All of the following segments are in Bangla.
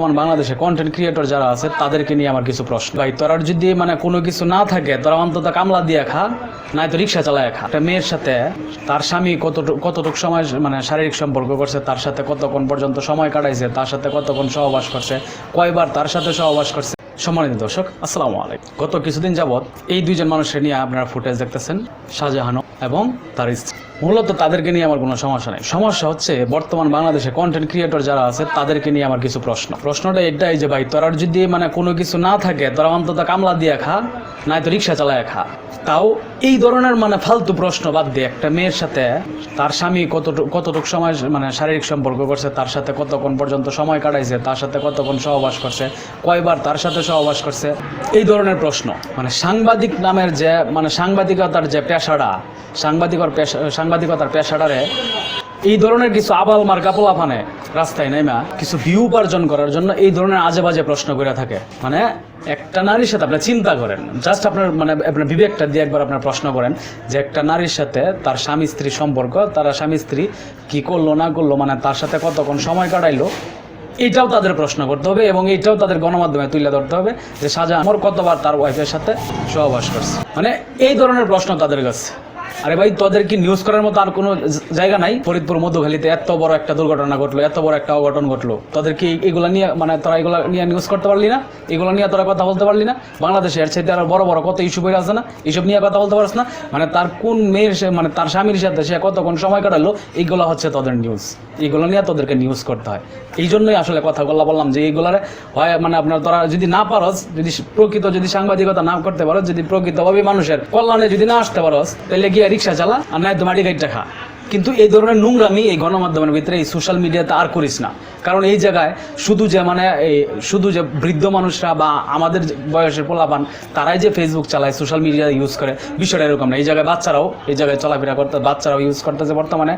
বর্তমান বাংলাদেশে কন্টেন্ট ক্রিয়েটর যারা আছে, তাদেরকে নিয়ে আমার কিছু প্রশ্ন। ভাই, তোরা যদি মানে কোনো কিছু না থাকে, তোরা অন্তত কামলা দিয়ে খা নাই তো রিক্সা চালায় খা। একটা মেয়ের সাথে তার স্বামী কতটুকু কতটুকু সময় মানে শারীরিক সম্পর্ক করছে, তার সাথে কতক্ষণ পর্যন্ত সময় কাটাইছে, তার সাথে কতক্ষণ সহবাস করছে, কয়বার তার সাথে সহবাস করছে, সম্মানিত দর্শক, আসসালামু আলাইকুম। গত কিছুদিন যাবৎ এই দুইজন মানুষের নিয়ে আপনারা ফুটেজ দেখতেছেন শাহজাহানো এবং তার স্ত্রী। মূলত তাদেরকে নিয়ে আমার কোনো সমস্যা নেই। সমস্যা হচ্ছে বর্তমান বাংলাদেশে কন্টেন্ট ক্রিয়েটর যারা আছে, তাদেরকে নিয়ে আমার কিছু প্রশ্ন। প্রশ্নটা এটাই যে ভাই, তোরা যদি মানে কোনো কিছু না থাকে, তোরা অন্তত কামলা দিয়ে খা, নাই তো রিক্সা চালায় খা। তাও এই ধরনের মানে ফালতু প্রশ্ন বাদ দিয়ে একটা মেয়ের সাথে তার স্বামী কতটুকু কতটুকু সময় মানে শারীরিক সম্পর্ক করছে, তার সাথে কতক্ষণ পর্যন্ত সময় কাটাইছে, তার সাথে কতক্ষণ সহবাস করছে, কয়বার তার সাথে সহবাস করছে, এই ধরনের প্রশ্ন। মানে সাংবাদিক নামের যে মানে সাংবাদিকতার যে পেশাটা, সাংবাদিকর পেশা সাংবাদিকতার পেশাটারে এই ধরনের কিছু আবাল মার্কা পোলাফানে রাস্তায় নেমা কিছু ভিউ উপার্জন করার জন্য এই ধরনের আজে বাজে প্রশ্ন করে থাকে। মানে একটা নারীর সাথে আপনি চিন্তা করেন জাস্ট আপনার মানে আপনার বিবেকটা দিয়ে একবার আপনার প্রশ্ন করেন যে একটা নারীর সাথে তার স্বামী স্ত্রী সম্পর্ক, তারা স্বামী স্ত্রী কি করল, না করল মানে তার সাথে কতক্ষণ সময় কাটাইলো এইটাও তাদের প্রশ্ন করতে হবে এবং এটাও তাদের গণমাধ্যমে তুলে ধরতে হবে যে সাজা আমার কতবার তার ওয়াইফের সাথে সহবাস করছে। মানে এই ধরনের প্রশ্ন তাদের কাছে। আরে ভাই, তোদের কি নিউজ করার মতো আর কোনো জায়গা নাই? ফরিদপুর মধুখালীতে এত বড় একটা দুর্ঘটনা ঘটলো, এত বড় একটা অঘটন ঘটলো। তোদের কি এগুলো নিয়ে মানে তোরা এগুলো নিয়ে নিউজ করতে পারলি না? এগুলো নিয়ে তোরা কথা বলতে পারলি না? বাংলাদেশে এর আরও বড় বড় কত ইস্যু বের আছে না? এইসব নিয়ে কথা বলতে পারছ না? মানে তার কোন মেয়ের মানে তার স্বামীর সাথে সে কতক্ষণ সময় কাটালো? এইগুলো হচ্ছে তোদের নিউজ এইগুলো নিয়ে তোদেরকে নিউজ করতে হয়। এই জন্যই আসলে কথাগুলো বললাম যে এইগুলারে হয় মানে আপনার তোরা যদি না পারস, যদি প্রকৃত যদি সাংবাদিকতা না করতে পারো যদি প্রকৃতভাবে মানুষের কল্যাণে যদি না আসতে পারস, তাহলে গিয়ে রিক্সা চালা আর নাই তো মাটি গাইডটা খা। কিন্তু এই ধরনের নোংরামি এই গণমাধ্যমের ভিতরে, এই সোশ্যাল মিডিয়াতে আর করিস না। কারণ এই জায়গায় শুধু যে মানে এই শুধু যে বৃদ্ধ মানুষরা বা আমাদের বয়সের পোলাপান, তারাই যে ফেসবুক চালায় সোশ্যাল মিডিয়া ইউজ করে, বিষয়টা এরকম না। এই জায়গায় বাচ্চারাও, এই জায়গায় চলাফেরা করতে, বাচ্চারাও ইউজ করতেছে বর্তমানে।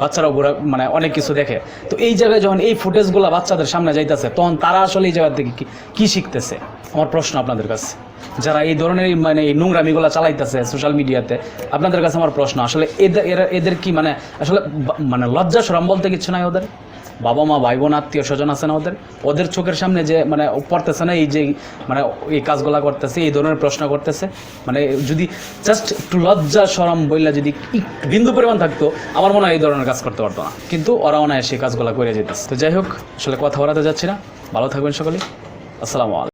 বাচ্চারাও ঘোরা মানে অনেক কিছু দেখে। তো এই জায়গায় যখন এই ফুটেজগুলো বাচ্চাদের সামনে যাইতেছে, তখন তারা আসলে এই জায়গা থেকে কি শিখতেছে? আমার প্রশ্ন আপনাদের কাছে। যারা এই ধরনের মানে এই নোংরামিগুলো চালাইতেছে সোশ্যাল মিডিয়াতে আপনাদের কাছে আমার প্রশ্ন, আসলে এদের এরা, এদের কি মানে আসলে মানে লজ্জা সরম বলতে কিছু নাই ওদের? বাবা মা ভাই বোন আত্মীয় স্বজন আছে না ওদের? ওদের চোখের সামনে যে মানে পড়তেছে না, এই যে মানে এই কাজগুলা করতেছে, এই ধরনের প্রশ্ন করতেছে মানে যদি জাস্ট একটু লজ্জা সরম বললে যদি বিন্দু পরিমাণ থাকতো, আমার মনে হয় এই ধরনের কাজ করতে পারতো না। কিন্তু ওরা অনায়াসে এই কাজগুলো করে যেতেছে তো যাই হোক, আসলে কথা বলাতে যাচ্ছি না। ভালো থাকবেন সকলে আসসালামু আলাইকুম।